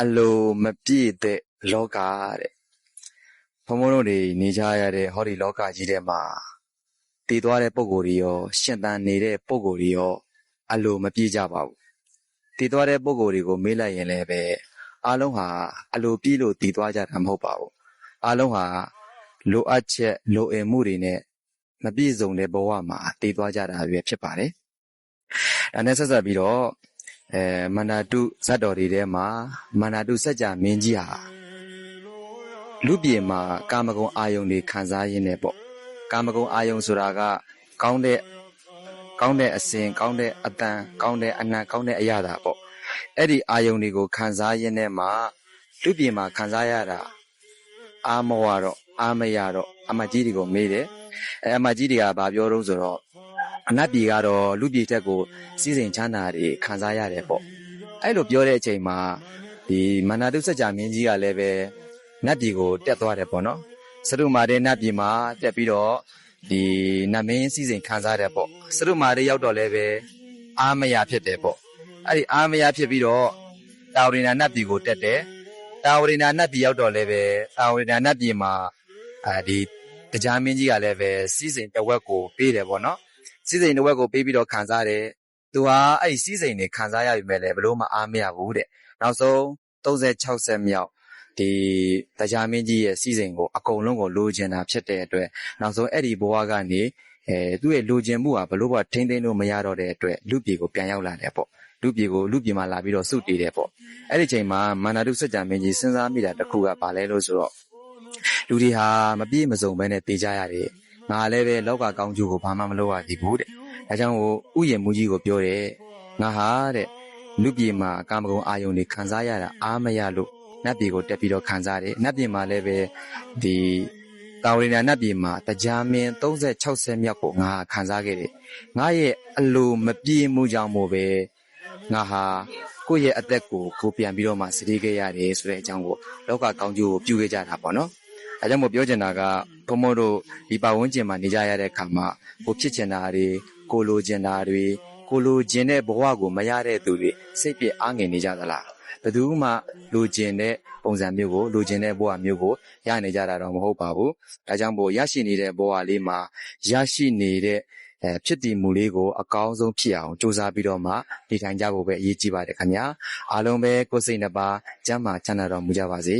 အလိုမပြည့်တဲ့လောကတဲ့ဘုံဘုံတို့တွေနေကြရတဲ့ဟောဒီလောကကြီးထဲမှာတည်သွားတဲ့ပုံကိုယ်တွေရော ရှင်သန်နေတဲ့ပုံကိုယ်တွေရော အလိုမပြည့်ကြပါဘူးတည်သွားတဲ့ပုံကိုယ်တွေကိုမေးလိုက်ရင်လည်းပဲအားလုံးဟာအလိုပြည့်လို့တည်သွားကြတာမဟုတ်ပါဘူးအားလုံးဟာလိုအပ်ချက်လိုအပ်မှုတွေနဲ့မပြည့်စုံတဲ့ဘဝမှာတည်သွားကြတာပဲဖြစ်ပါတယ်ဒါနဲ့ဆက်ဆက်ပြီးတော့ အဲမန္တာတုဇတ်တော်တွေထဲမှာမန္တာတုစัจ जा မင်းကြီးဟာလူပြေမှာကာမဂုဏ်အာယုန်တွေခံစားရင်းနဲ့ပေါ့ကာမဂုဏ်အာယုန်ဆိုတာကကောင်းတဲ့ကောင်းတဲ့အစဉ်ကောင်းတဲ့အတန်ကောင်းတဲ့အနံ့ကောင်းတဲ့အရာတာပေါ့အဲ့ဒီအာယုန်တွေကိုခံစားရင်းနဲ့မှလူပြေမှာခံစားရတာအာမဝတော့အာမရတော့အမကြီးတွေကိုမေးတယ်အဲအမကြီးတွေကဗာပြောတော့ဆိုတော့ အနတ်ပြည်ကတော့လူပြည်တက်ကိုစီစဉ်ချမ်းသာတွေခံစားရတယ်ပေါ့အဲ့လိုပြောတဲ့အချိန်မှာဒီမန္နာတုစัจ जा မင်းကြီးကလည်းပဲနတ်ပြည်ကိုတက်သွားတယ်ပေါ့နော်စရုမာတဲ့နတ်ပြည်မှာတက်ပြီးတော့ဒီနတ်မင်းစီစဉ်ခံစားတယ်ပေါ့စရုမာတဲ့ရောက်တော့လည်းပဲအာမယာဖြစ်တယ်ပေါ့အဲ့ဒီအာမယာဖြစ်ပြီးတော့တာဝရိနာနတ်ပြည်ကိုတက်တယ်တာဝရိနာနတ်ပြည်ရောက်တော့လည်းပဲတာဝရိနာနတ်ပြည်မှာအဲဒီတရားမင်းကြီးကလည်းပဲစီစဉ်တဝက်ကိုပေးတယ်ပေါ့နော် စီးစိမ်တစ်ဝက်ကိုပေးပြီးတော့ခံစားတယ်။သူဟာအဲ့ဒီစီးစိမ်တွေခံစားရပြီမဲ့လည်းဘလို့မအားမရဘူးတဲ့။နောက်ဆုံး36ဆက်မြောက်ဒီတရားမင်းကြီးရဲ့စီးစိမ်ကိုအကုန်လုံးကိုလိုချင်တာဖြစ်တဲ့အတွက်နောက်ဆုံးအဲ့ဒီဘဝကနေအဲသူ့ရဲ့လိုချင်မှုဟာဘလို့ဘထိမ့်သိမ်းလို့မရတော့တဲ့အတွက်လူပြည်ကိုပြန်ရောက်လာတယ်ပေါ့။လူပြည်ကိုလူပြည်မှာလာပြီးတော့စုတည်တယ်ပေါ့။အဲ့ဒီချိန်မှာမန္တတုစัจ जा မင်းကြီးစဉ်းစားမိတာတစ်ခုကဘာလဲလို့ဆိုတော့လူတွေဟာမပြည့်မစုံဘဲနဲ့တေးကြရတယ်။ ငါလည်းပဲလောကကောင်းကျိုးကိုဘာမှမလုပ်ရသေးဘူးတဲ့။ဒါကြောင့်ဟိုဥယျာဉ်မူကြီးကိုပြောတယ်။ငါဟာတဲ့လူပြေမှာကာမဂုဏ်အာယုန်တွေခံစားရတာအားမရလို့နတ်ပြည်ကိုတက်ပြီးတော့ခံစားတယ်။နတ်ပြည်မှာလည်းပဲဒီတာဝရိနာနတ်ပြည်မှာတရားမင်း36ဆယ်မြောက်ကိုငါခံစားခဲ့တယ်။ငါရဲ့အလိုမပြေမှုကြောင့်မို့ပဲငါဟာကိုယ့်ရဲ့အသက်ကိုကိုပြန်ပြီးတော့မှစတိခဲ့ရတယ်ဆိုတဲ့အကြောင်းကိုလောကကောင်းကျိုးကိုပြုခဲ့ကြတာပေါ့နော်။အဲကြောင့်မို့ပြောချင်တာက ဘုံဘုံတို့ဒီပတ်ဝန်းကျင်မှာနေကြရတဲ့အခါမှာကိုဖြစ်ချင်တာတွေကိုလိုချင်တာတွေကိုလိုချင်တဲ့ဘဝကိုမရတဲ့သူတွေစိတ်ပြည့်အားငယ်နေကြသလားဘယ်သူမှလိုချင်တဲ့ပုံစံမျိုးကိုလိုချင်တဲ့ဘဝမျိုးကိုရနေကြတာတော့မဟုတ်ပါဘူးဒါကြောင့်မို့ရရှိနေတဲ့ဘဝလေးမှာရရှိနေတဲ့အဲဖြစ်တည်မှုလေးကိုအကောင်းဆုံးဖြစ်အောင်စူးစမ်းပြီးတော့မှနေထိုင်ကြဖို့ပဲအရေးကြီးပါတယ်ခင်ဗျာအားလုံးပဲကိုယ်စိတ်နှစ်ပါးကျမ်းမာချမ်းသာတော်မူကြပါစေ